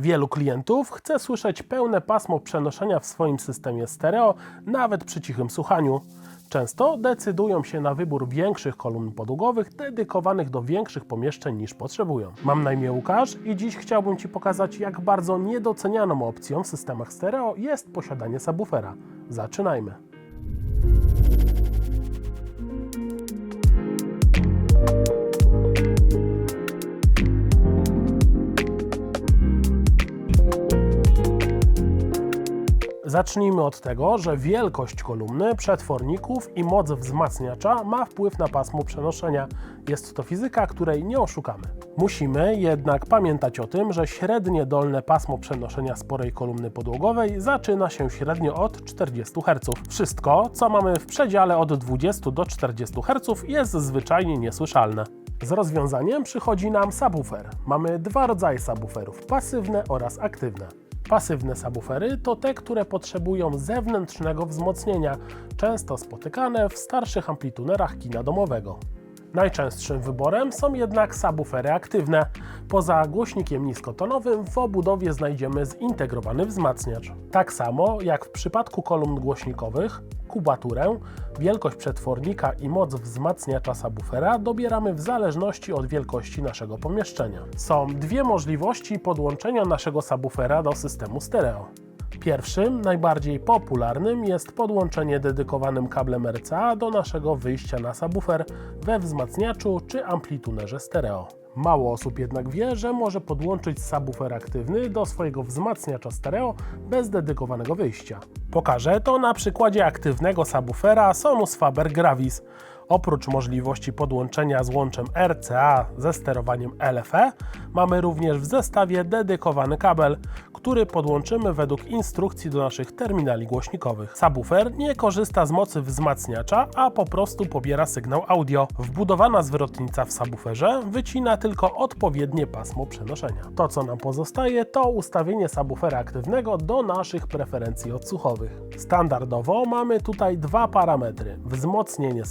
Wielu klientów chce słyszeć pełne pasmo przenoszenia w swoim systemie stereo, nawet przy cichym słuchaniu. Często decydują się na wybór większych kolumn podługowych dedykowanych do większych pomieszczeń niż potrzebują. Mam na imię Łukasz i dziś chciałbym Ci pokazać, jak bardzo niedocenianą opcją w systemach stereo jest posiadanie subwoofera. Zaczynajmy. Zacznijmy od tego, że wielkość kolumny, przetworników i moc wzmacniacza ma wpływ na pasmo przenoszenia. Jest to fizyka, której nie oszukamy. Musimy jednak pamiętać o tym, że średnie dolne pasmo przenoszenia sporej kolumny podłogowej zaczyna się średnio od 40 Hz. Wszystko, co mamy w przedziale od 20 do 40 Hz jest zwyczajnie niesłyszalne. Z rozwiązaniem przychodzi nam subwoofer. Mamy dwa rodzaje subwooferów, pasywne oraz aktywne. Pasywne subwoofery to te, które potrzebują zewnętrznego wzmocnienia, często spotykane w starszych amplitunerach kina domowego. Najczęstszym wyborem są jednak subwoofery aktywne. Poza głośnikiem niskotonowym w obudowie znajdziemy zintegrowany wzmacniacz. Tak samo jak w przypadku kolumn głośnikowych, kubaturę, wielkość przetwornika i moc wzmacniacza subwoofera dobieramy w zależności od wielkości naszego pomieszczenia. Są dwie możliwości podłączenia naszego subwoofera do systemu stereo. Pierwszym, najbardziej popularnym jest podłączenie dedykowanym kablem RCA do naszego wyjścia na subwoofer we wzmacniaczu czy amplitunerze stereo. Mało osób jednak wie, że może podłączyć subwoofer aktywny do swojego wzmacniacza stereo bez dedykowanego wyjścia. Pokażę to na przykładzie aktywnego subwoofera Sonus Faber Gravis. Oprócz możliwości podłączenia z łączem RCA ze sterowaniem LFE, mamy również w zestawie dedykowany kabel, który podłączymy według instrukcji do naszych terminali głośnikowych. Subwoofer nie korzysta z mocy wzmacniacza, a po prostu pobiera sygnał audio. Wbudowana zwrotnica w subwooferze wycina tylko odpowiednie pasmo przenoszenia. To co nam pozostaje to ustawienie subwoofera aktywnego do naszych preferencji odsłuchowych. Standardowo mamy tutaj dwa parametry: wzmocnienie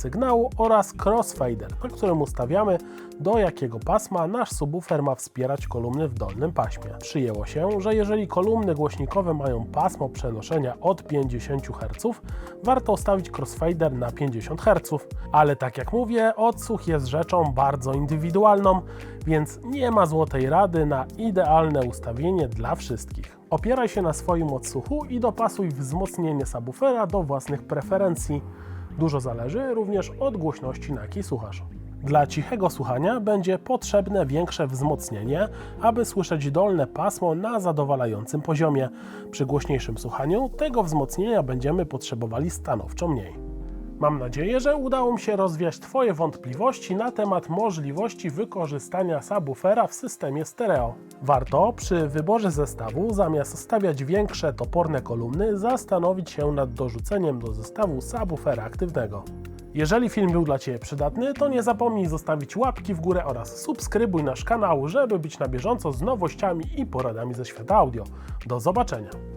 oraz crossfader, na którym ustawiamy do jakiego pasma nasz subwoofer ma wspierać kolumny w dolnym paśmie. Przyjęło się, że jeżeli kolumny głośnikowe mają pasmo przenoszenia od 50 Hz, warto ustawić crossfader na 50 Hz, ale tak jak mówię, odsłuch jest rzeczą bardzo indywidualną, więc nie ma złotej rady na idealne ustawienie dla wszystkich. Opieraj się na swoim odsłuchu i dopasuj wzmocnienie subwoofera do własnych preferencji. Dużo zależy również od głośności, na jakiej słuchasz. Dla cichego słuchania będzie potrzebne większe wzmocnienie, aby słyszeć dolne pasmo na zadowalającym poziomie. Przy głośniejszym słuchaniu tego wzmocnienia będziemy potrzebowali stanowczo mniej. Mam nadzieję, że udało mi się rozwiać Twoje wątpliwości na temat możliwości wykorzystania subwoofera w systemie stereo. Warto przy wyborze zestawu, zamiast stawiać większe toporne kolumny, zastanowić się nad dorzuceniem do zestawu subwoofera aktywnego. Jeżeli film był dla Ciebie przydatny, to nie zapomnij zostawić łapki w górę oraz subskrybuj nasz kanał, żeby być na bieżąco z nowościami i poradami ze świata audio. Do zobaczenia!